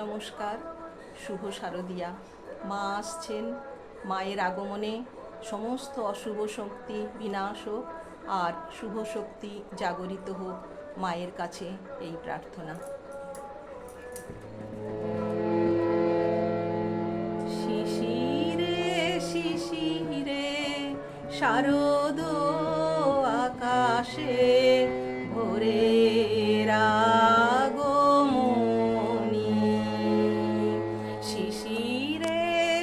নমস্কার, শুভ শারদিয়া। মা আসছেন, মায়ের আগমনে সমস্ত অশুভ শক্তি বিনাশ হোক, আর শুভ শক্তি জাগরিত হোক মায়ের কাছে এই প্রার্থনা। শিশিরে শিশিরে, শারদ আকাশে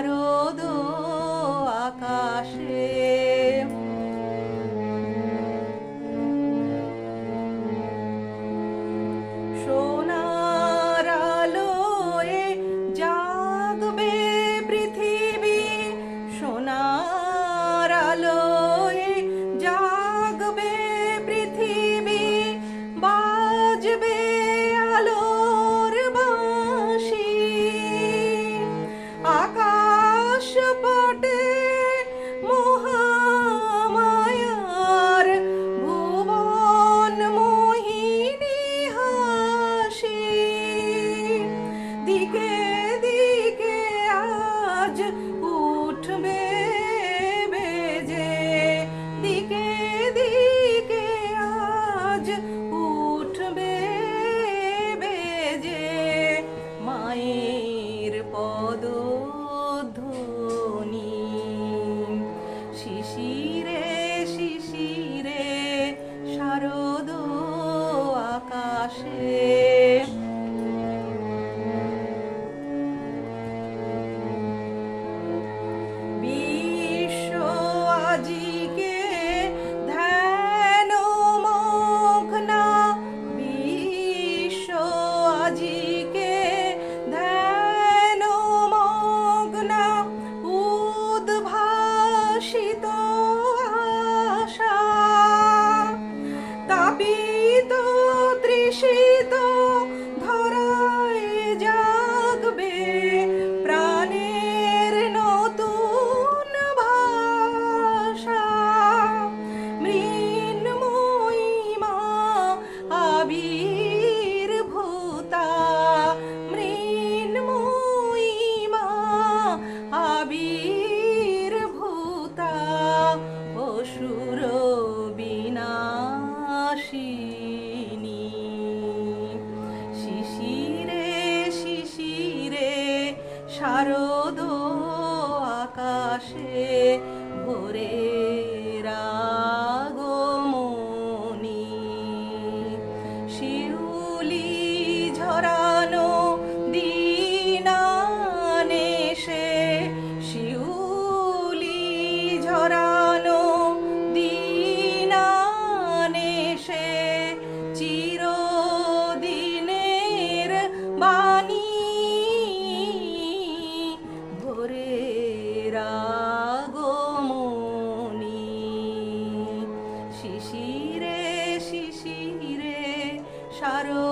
শারদ আকাশে আকাশ শিশিরে শিশিরে আকাশে ভোরে আগমনী শিউলি ঝরানো দিনানে সে শিউলি ঝরানো দিনানে সে চিরদিনের বাণী শিশিরে শিশিরে শারদ